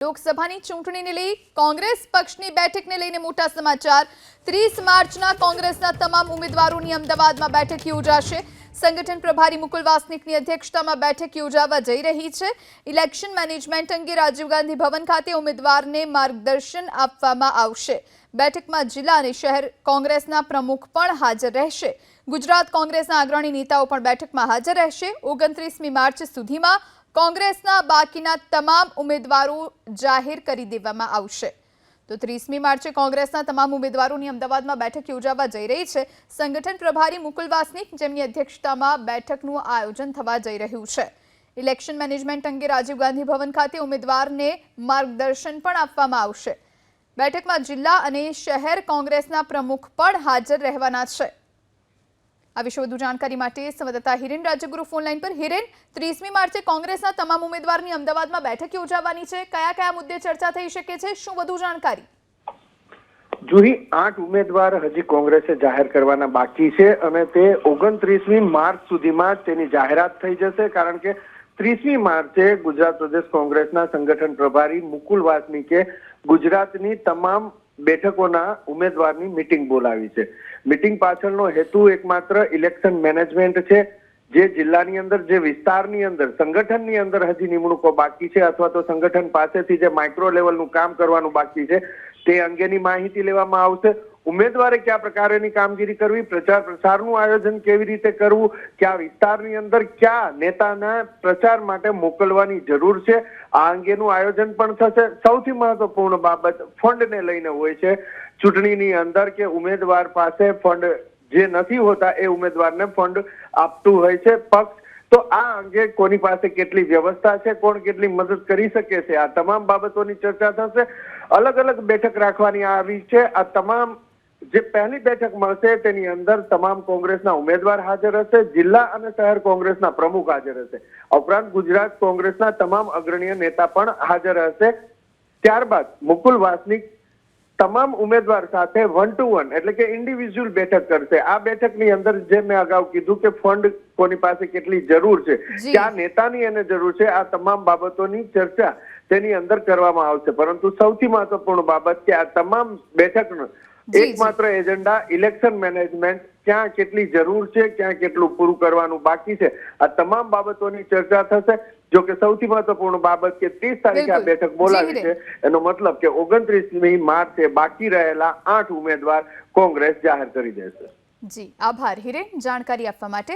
લોકસભાની ચૂંટણીને લઈ કોંગ્રેસ પક્ષની બેઠકને લઈને મોટા સમાચાર. ત્રીસ માર્ચના કોંગ્રેસના તમામ ઉમેદવારોની અમદાવાદમાં બેઠક યોજાશે. સંગઠન પ્રભારી મુકુલ વાસનિકની અધ્યક્ષતામાં બેઠક યોજાવા જઈ રહી છે. ઇલેક્શન મેનેજમેન્ટ અંગે રાજીવ ગાંધી ભવન ખાતે ઉમેદવારને માર્ગદર્શન આપવામાં આવશે. બેઠકમાં જિલ્લા અને શહેર કોંગ્રેસના પ્રમુખ પણ હાજર રહેશે. ગુજરાત કોંગ્રેસના અગ્રણી નેતાઓ પણ બેઠકમાં હાજર રહેશે. ઓગણત્રીસમી માર્ચ સુધીમાં કોંગ્રેસના બાકીના તમામ ઉમેદવારો જાહેર કરી દેવામાં આવશે. તો ત્રીસમી માર્ચે કોંગ્રેસના તમામ ઉમેદવારોની અમદાવાદમાં બેઠક યોજાવા જઈ રહી છે. સંગઠન પ્રભારી મુકુલ વાસનિક જેમની અધ્યક્ષતામાં બેઠકનું આયોજન થવા જઈ રહ્યું છે. ઇલેક્શન મેનેજમેન્ટ અંગે રાજીવ ગાંધી ભવન ખાતે ઉમેદવારને માર્ગદર્શન પણ આપવામાં આવશે. બેઠકમાં જિલ્લા અને શહેર કોંગ્રેસના પ્રમુખ પણ હાજર રહેવાના છે. આ વિશે વધુ જાણકારી માટે સંવાદદાતા હિરેન રાજ્યગુરુ ફોનલાઈન પર. હિરેન, ત્રીસમી માર્ચે કોંગ્રેસના તમામ ઉમેદવારની અમદાવાદમાં બેઠક યોજાવાની છે. કયા કયા મુદ્દે ચર્ચા થઈ શકે છે? શું વધુ જાણકારી? જુહી, આઠ ઉમેદવાર હજી કોંગ્રેસે જાહેર કરવાના બાકી છે અને તે ઓગણત્રીસમી માર્ચ સુધીમાં તેની જાહેરાત થઈ જશે કારણ કે ત્રીસમી માર્ચે ગુજરાત પ્રદેશ કોંગ્રેસના સંગઠન પ્રભારી મુકુલ વાસનિકે ગુજરાતની તમામ બેઠકોના ઉમેદવારની મિટિંગ બોલાવી છે. મિટિંગ પાછળનો હેતુ એકમાત્ર ઇલેક્શન મેનેજમેન્ટ છે. જે જિલ્લાની અંદર, જે વિસ્તારની અંદર, સંગઠનની અંદર હજી નિમણૂકો બાકી છે અથવા તો સંગઠન પાસેથી જે માઇક્રો લેવલનું કામ કરવાનું બાકી છે, તે અંગેની માહિતી લેવામાં આવશે. ઉમેદવારે કયા પ્રકારની કામગીરી કરવી, પ્રચાર પ્રસારનું આયોજન કેવી રીતે કરવું, કયા વિસ્તારની અંદર કયા નેતાના પ્રચાર માટે મોકલવાની જરૂર છે, આ અંગેનું આયોજન પણ થશે. સૌથી મહત્વપૂર્ણ બાબત ફંડને લઈને હોય છે. ચૂંટણીની અંદર કે ઉમેદવાર પાસે ફંડ જે નથી હોતા, એ ઉમેદવારને ફંડ આપતું હોય છે પક્ષ. તો આ અંગે કોની પાસે કેટલી વ્યવસ્થા છે, કોણ કેટલી મદદ કરી શકે છે, આ તમામ બાબતોની ચર્ચા થશે. અલગ અલગ બેઠક રાખવાની આવી છે. આ તમામ જે પહેલી બેઠક મળશે તેની અંદર તમામ કોંગ્રેસના ઉમેદવાર હાજર હશે જિલ્લા અને શહેર કોંગ્રેસના પ્રમુખ હાજર હશે. ઉપરાંત ગુજરાત કોંગ્રેસના તમામ અગ્રણીય નેતા પણ હાજર હશે. ત્યારબાદ મુકુલ વાસનિક તમામ ઉમેદવાર સાથે વન ટુ વન એટલે કે ઇન્ડિવિજ્યુઅલ બેઠક કરશે. આ બેઠકની અંદર જે મેં અગાઉ કીધું કે ફંડ કોની પાસે કેટલી જરૂર છે ક્યાં નેતાની એને જરૂર છે આ તમામ બાબતોની ચર્ચા તેની અંદર કરવામાં આવશે. પરંતુ સૌથી મહત્વપૂર્ણ બાબત કે આ તમામ બેઠકનો. એકમાત્ર એજન્ડા ઇલેક્શન મેનેજમેન્ટ. ક્યાં કેટલી જરૂર છે ક્યાં કેટલું પૂરું કરવાનું બાકી છે આ તમામ બાબતોની ચર્ચા થશે. જો કે સૌથી મહત્વપૂર્ણ બાબત કે ત્રીસ તારીખે આ બેઠક બોલાવી છે એનો મતલબ કે ઓગણત્રીસમી માર્ચે બાકી રહેલા આઠ ઉમેદવાર કોંગ્રેસ જાહેર કરી દેશે. જી આભાર હિરેન. જાણકારી આપવા માટે